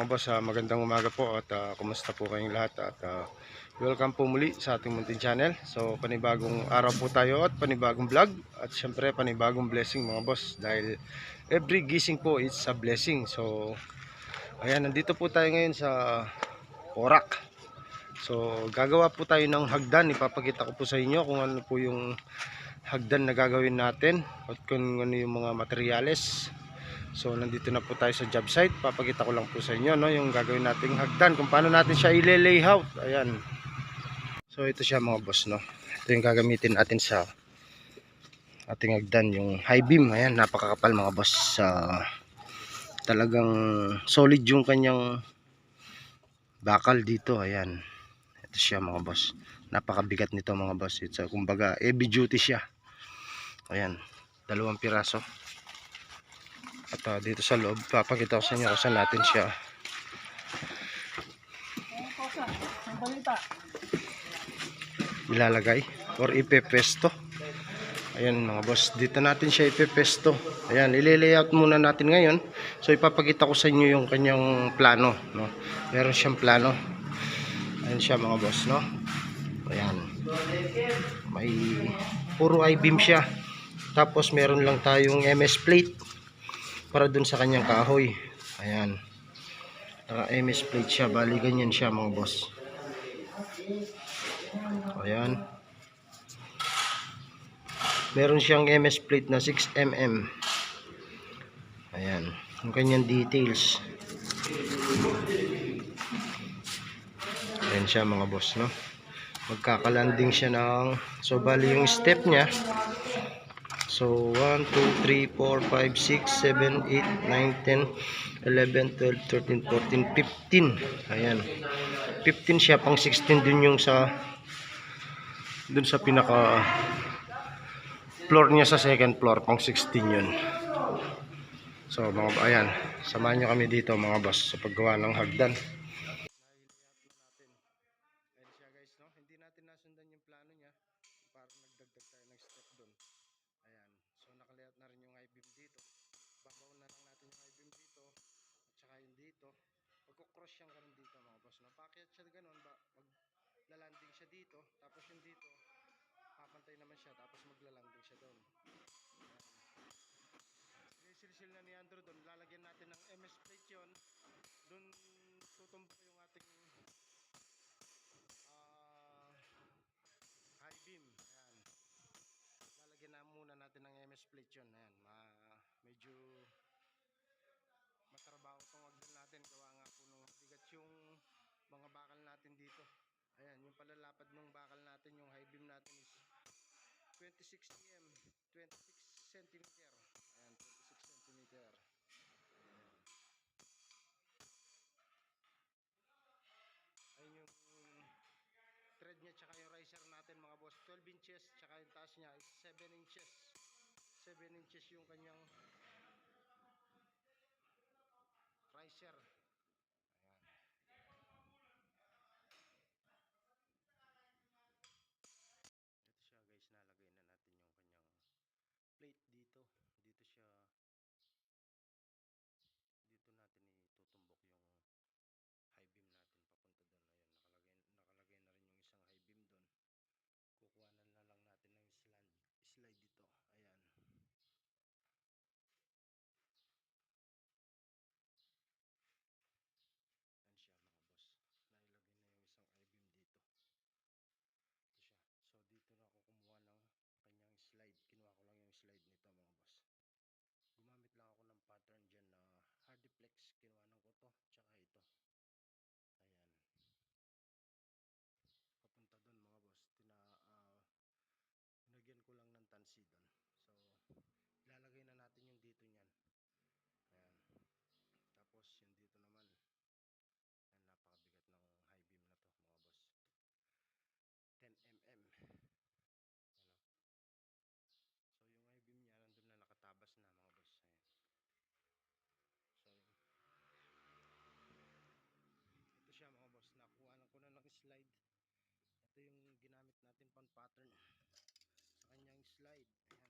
Mga boss, ah, magandang umaga po at ah, kumusta po kayong lahat at ah, welcome po muli sa ating munting channel. So panibagong araw po tayo at panibagong vlog at syempre panibagong blessing mga boss dahil every gising po is a blessing. So ayan, nandito po tayo ngayon sa Porak. So gagawa po tayo ng hagdan. Ipapakita ko po sa inyo kung ano po yung hagdan na gagawin natin at kung ano yung mga materyales So nandito na po tayo sa job site. Papakita ko lang po sa inyo no yung gagawin nating hagdan kung paano natin siya ile-layout. Ayan. So ito siya mga boss no. Ito yung gagamitin natin sa ating hagdan yung high beam. Ayan, napakakapal mga boss. Sa talagang solid yung kanyang bakal dito. Ayan. Ito siya mga boss. Napakabigat nito mga boss. It's a, kumbaga heavy duty siya. Ayan. Dalawang piraso. At ah, dito sa loob, papakita ko sa inyo kung saan natin siya ilalagay or ipepesto. Ayan mga boss, dito natin siya ipepesto. Ayan, ile-layout muna natin ngayon. So ipapakita ko sa inyo yung kanyang plano. No? Meron siyang plano. Ayan siya mga boss. No? Ayan. May puro I-beam siya. Tapos meron lang tayong MS plate para dun sa kanyang kahoy. Ayan. Naka MS plate siya. Bali ganyan siya mga boss. Ayan. Meron siyang MS plate na 6mm. Ayan. Yung kanyang details. Ayan siya mga boss, no? Magkakalanding siya ng... So, bali yung step niya. So, 1, 2, 3, 4, 5, 6, 7, 8, 9, 10, 11, 12, 13, 14, 15. Ayan. 15 siya, pang 16 din yung sa dun sa pinaka floor niya sa second floor, pang 16 yun. So, mga, ayan, samahan nyo kami dito mga boss sa paggawa ng hagdan. Dito. Magko-cross siyang ganun dito mga boss. No? Pakyat siya ganun ba maglalanding siya dito tapos yung dito papantay naman siya tapos maglalanding siya doon. Sinisilsil na ni Andrew doon. Lalagyan natin ng MS plate yun. Doon tutumbok yung ating ah high beam. Ayan. Lalagyan na muna natin ng MS plate yun. Ayan. Ma medyo matrabaho itong agdan natin. Gawa nga po nung bigat yung mga bakal natin dito. Ayan. Yung palalapad ng bakal natin, yung high beam natin is 26 cm. 26 centimeter. Ayan. 26 centimeter. Ayan. Yung thread niya tsaka yung riser natin mga boss 12 inches tsaka yung taas niya is 7 inches 7 inches yung kanyang riser 6 kinuhanan ko to tsaka ito. Pang pattern sa kanyang slide. Ayan,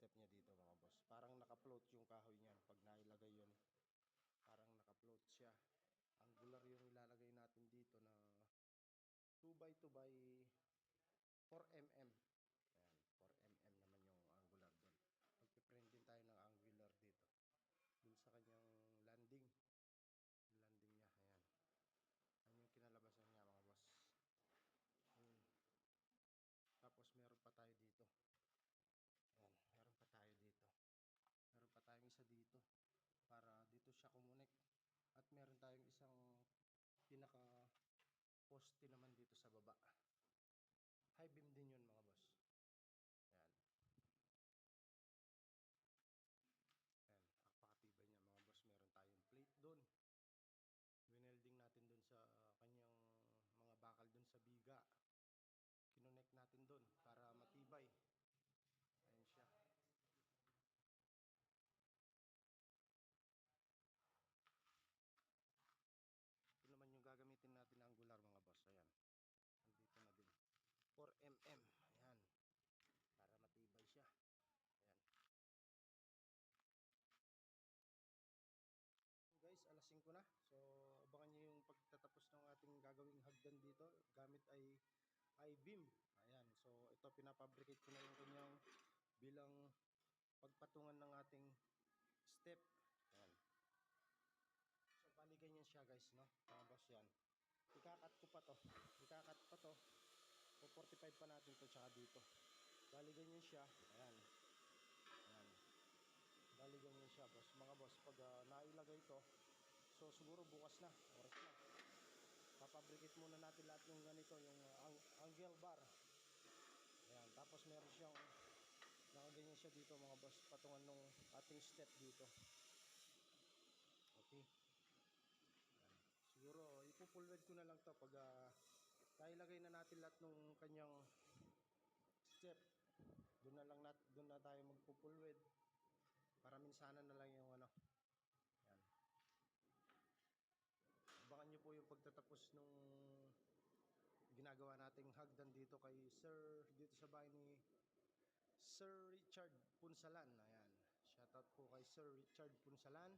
step niya dito mga boss. Parang naka-float yung kahoy niyan pag nailagay yun. Parang naka-float siya. Angular yung ilalagay natin dito na 2 by 2 by 4 mm. Ayan, 4 mm naman yung angular doon. Magpiprint din tayo ng angular dito. Dun sa kanyang landing. Yung landing niya, ayan. Ayan yung kinalabasan niya mga boss. Ayan. Tapos meron pa tayo dito. Ayan, meron pa tayo dito. Meron pa tayong isa dito. Para dito siya kumunik. At meron tayong isang pinaka poste naman dito sa baba. High beam din yun mga boss. Ayan. Ayan, napakatibay niya mga boss. Meron tayong plate doon. Winelding natin doon sa kanyang mga bakal doon sa biga. Kinonek natin doon para matibay. Ayan siya. Ito naman yung gagamitin natin na angular mga boss. Ayan. Nandito na din. 4 mm. Ayan. Para matibay siya. Ayan. Guys, alas 5 na. So, abangan nyo yung pagtatapos ng ating gagawing dito. Gamit ay I-beam. Ayan. So, ito pinapabricate ko na yung kanyang bilang pagpatungan ng ating step. Ayan. So, bali ganyan siya guys, no? Mga boss yan. Ikakat ko pa to. Ikakat pa to. So, 45 pa natin to tsaka dito. Bali ganyan siya. Ayan. Ayan. Bali ganyan siya, boss. Mga boss, pag ah, nailagay to, so siguro bukas na. Papabricate muna natin lahat yung ganito, yung uh, ang angle bar. Ayan. Tapos meron siyang nakaganyan siya dito mga boss patungan nung ating step dito okay Ayan. siguro ipupulwed ko na lang to pag ah, Tayo lagay na natin lahat ng kanyang step. Doon na lang nat doon na tayo magpupulwed. Para minsanan na lang yung ano. Yan. Abangan nyo po yung pagtatapos nung ginagawa nating hagdan dito kay Sir dito sa bahay ni Sir Richard Punsalan. Ayan. Shoutout po kay Sir Richard Punsalan.